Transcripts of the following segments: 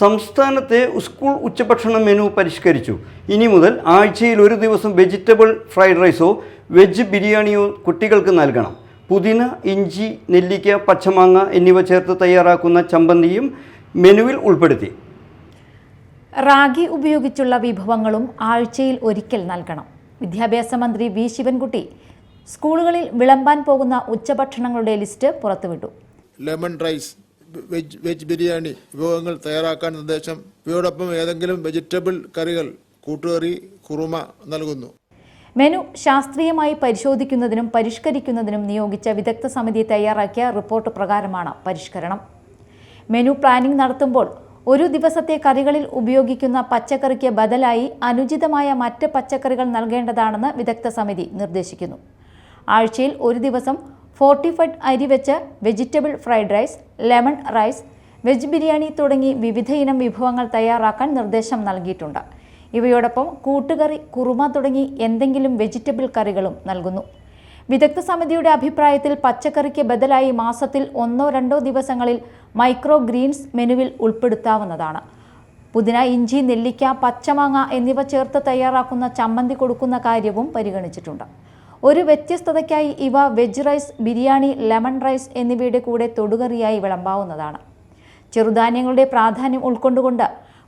സംസ്ഥാനത്തെ സ്കൂൾ ഉച്ചഭക്ഷണ മെനു പരിഷ്കരിച്ചു. ഇനി മുതൽ ആഴ്ചയിൽ ഒരു ദിവസം വെജിറ്റബിൾ ഫ്രൈഡ് റൈസോ വെജ് ബിരിയാണിയോ കുട്ടികൾക്ക് നൽകണം. പുതിന ഇഞ്ചി നെല്ലിക്ക പച്ചമാങ്ങ എന്നിവ ചേർത്ത് തയ്യാറാക്കുന്ന ചമ്പന്തിയും മെനുവിൽ ഉൾപ്പെടുത്തി. റാഗി ഉപയോഗിച്ചുള്ള വിഭവങ്ങളും ആഴ്ചയിൽ ഒരിക്കൽ നൽകണം. വിദ്യാഭ്യാസ മന്ത്രി വി. ശിവൻകുട്ടി സ്കൂളുകളിൽ വിളമ്പാൻ പോകുന്ന ഉച്ചഭക്ഷണങ്ങളുടെ ലിസ്റ്റ് പുറത്തുവിട്ടു. Lemon rice veg veg biryani വിഭവങ്ങൾ തയ്യാറാക്കാൻ നിർദ്ദേശം. ഇവയോടൊപ്പം ഏതെങ്കിലും വെജിറ്റബിൾ കറികൾ കൂട്ടുകറി കുറുമ നൽകുന്നു. മെനു ശാസ്ത്രീയമായി പരിശോധിക്കുന്നതിനും പരിഷ്കരിക്കുന്നതിനും നിയോഗിച്ച വിദഗ്ധ സമിതി തയ്യാറാക്കിയ റിപ്പോർട്ട് പ്രകാരമാണ് പരിഷ്കരണം. മെനു പ്ലാനിംഗ് നടത്തുമ്പോൾ ഒരു ദിവസത്തെ കറികളിൽ ഉപയോഗിക്കുന്ന പച്ചക്കറിക്ക് ബദലായി അനുചിതമായ മറ്റ് പച്ചക്കറികൾ നൽകേണ്ടതാണെന്ന് വിദഗ്ധ സമിതി നിർദ്ദേശിക്കുന്നു. ആഴ്ചയിൽ ഒരു ദിവസം ഫോർട്ടിഫൈഡ് അരി വെച്ച vegetable fried rice lemon rice veg biryani തുടങ്ങി വിവിധ ഇനം വിഭവങ്ങൾ തയ്യാറാക്കാൻ നിർദ്ദേശം നൽകിയിട്ടുണ്ട്. ഇവയോടൊപ്പം കൂട്ടുകറി കുറുമ തുടങ്ങി എന്തെങ്കിലും വെജിറ്റബിൾ കറികളും നൽകുന്നു. വിദഗ്ധ സമിതിയുടെ അഭിപ്രായത്തിൽ പച്ചക്കറിക്ക് ബദലായി മാസത്തിൽ ഒന്നോ രണ്ടോ ദിവസങ്ങളിൽ മൈക്രോ ഗ്രീൻസ് മെനുവിൽ ഉൾപ്പെടുത്താവുന്നതാണ്. പുതിന ഇഞ്ചി നെല്ലിക്ക പച്ചമാങ്ങ എന്നിവ ചേർത്ത് തയ്യാറാക്കുന്ന ചമ്മന്തി കൊടുക്കുന്ന കാര്യവും പരിഗണിച്ചിട്ടുണ്ട്. ഒരു വ്യത്യസ്തതയ്ക്കായി ഇവ veg rice biryani lemon rice എന്നിവയുടെ കൂടെ തൊടുകറിയായി വിളമ്പാവുന്നതാണ്. ചെറുധാന്യങ്ങളുടെ പ്രാധാന്യം ഉൾക്കൊണ്ടുകൊണ്ട്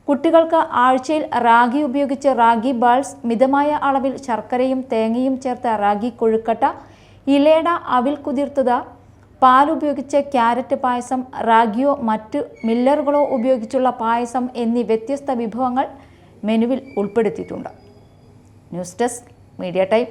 കുട്ടികൾക്ക് ആഴ്ചയിൽ റാഗി ഉപയോഗിച്ച് റാഗി ബാൾസ് മിതമായ അളവിൽ ശർക്കരയും തേങ്ങയും ചേർത്ത റാഗി കൊഴുക്കട്ട ഇലേട അവിൽ കുതിർത്തത് ഉപയോഗിച്ച് ക്യാരറ്റ് പായസം റാഗിയോ മറ്റ് മില്ലറുകളോ ഉപയോഗിച്ചുള്ള പായസം എന്നീ വ്യത്യസ്ത വിഭവങ്ങൾ മെനുവിൽ ഉൾപ്പെടുത്തിയിട്ടുണ്ട്. News desk media time.